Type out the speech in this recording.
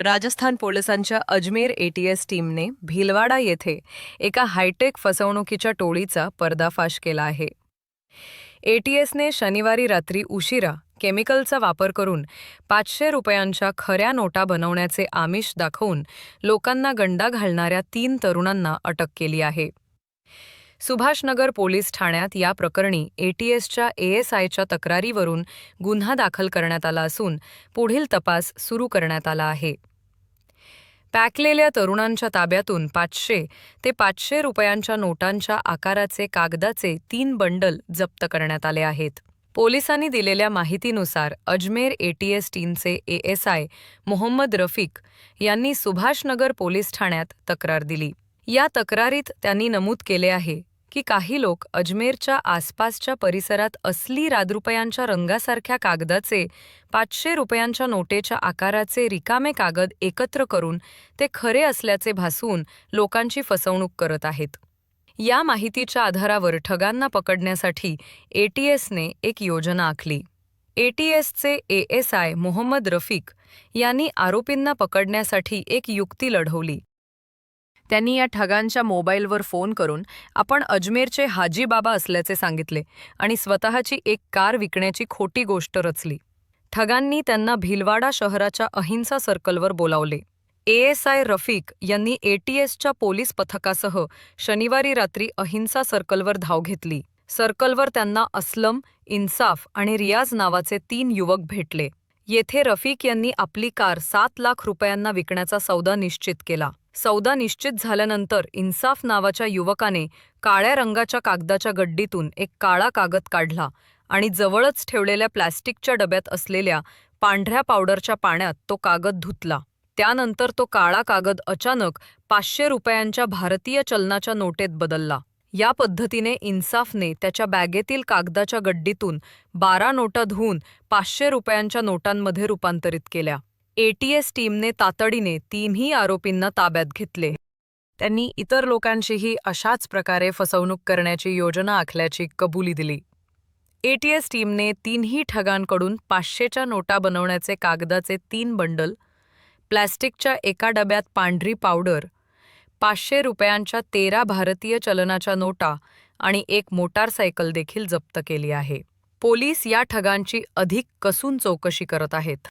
राजस्थान पोलिसांच्या अजमेर एटीएस टीमने भिलवाडा येथे एका हायटेक फसवणुकीच्या टोळीचा पर्दाफाश केला आहे. एटीएसने शनिवारी रात्री उशिरा केमिकलचा वापर करून पाचशे रुपयांच्या खऱ्या नोटा बनवण्याचे आमिष दाखवून लोकांना गंडा घालणाऱ्या तीन तरुणांना अटक केली आहे. सुभाषनगर पोलीस ठाण्यात या प्रकरणी एटीएसच्या एएसआयच्या तक्रारीवरून गुन्हा दाखल करण्यात आला असून पुढील तपास सुरू करण्यात आला आहे. पॅकलेल्या तरुणांच्या ताब्यातून पाचशे ते पाचशे रुपयांच्या नोटांच्या आकाराचे कागदाचे तीन बंडल जप्त करण्यात आले आहेत. पोलिसांनी दिलेल्या माहितीनुसार अजमेर एटीएस टीमचे एएसआय मोहम्मद रफीक यांनी सुभाषनगर पोलीस ठाण्यात तक्रार दिली. या तक्रारीत त्यांनी नमूद केले आहे की काही लोक अजमेरच्या आसपासच्या परिसरात असली रादरुपयांच्या रंगासारख्या कागदाचे पाचशे रुपयांच्या नोटेच्या आकाराचे रिकामे कागद एकत्र करून ते खरे असल्याचे भासवून लोकांची फसवणूक करत आहेत. या माहितीच्या आधारावर ठगांना पकडण्यासाठी एटीएसने एक योजना आखली. एटीएसचे एएसआय मोहम्मद रफीक यांनी आरोपींना पकडण्यासाठी एक युक्ती लढवली. त्यांनी या ठगांच्या मोबाईलवर फोन करून आपण अजमेरचे हाजी बाबा असल्याचे सांगितले आणि स्वतःची एक कार विकण्याची खोटी गोष्ट रचली. ठगांनी त्यांना भिलवाडा शहराच्या अहिंसा सर्कलवर बोलावले. एएसआय रफीक यांनी एटीएसच्या पोलीस पथकासह शनिवारी रात्री अहिंसा सर्कलवर धाव घेतली. सर्कलवर त्यांना असलम इन्साफ आणि रियाज नावाचे तीन युवक भेटले. येथे रफीक यांनी आपली कार सात लाख रुपयांना विकण्याचा सौदा निश्चित केला. सौदा निश्चित झाल्यानंतर इन्साफ नावाच्या युवकाने काळ्या रंगाच्या कागदाच्या गड्डीतून एक काळा कागद काढला आणि जवळच ठेवलेल्या प्लॅस्टिकच्या डब्यात असलेल्या पांढऱ्या पावडरच्या पाण्यात तो कागद धुतला. त्यानंतर तो काळा कागद अचानक पाचशे रुपयांच्या भारतीय चलनाच्या नोटेत बदलला. या पद्धतीने इन्साफने त्याच्या बॅगेतील कागदाच्या गड्डीतून बारा नोटा धुवून पाचशे रुपयांच्या नोटांमध्ये रूपांतरित केल्या. एटीएस टीमने तातडीने तीनही आरोपींना ताब्यात घेतले. त्यांनी इतर लोकांचीही अशाच प्रकारे फसवणूक करण्याची योजना आखल्याची कबुली दिली. एटीएस टीमने तीनही ठगांकडून पाचशेच्या नोटा बनवण्याचे कागदाचे तीन बंडल प्लॅस्टिकच्या एका डब्यात पांढरी पावडर पाचशे रुपयांच्या तेरा भारतीय चलनाच्या नोटा आणि एक मोटारसायकल देखील जप्त केली आहे. पोलीस या ठगांची अधिक कसून चौकशी करत आहेत.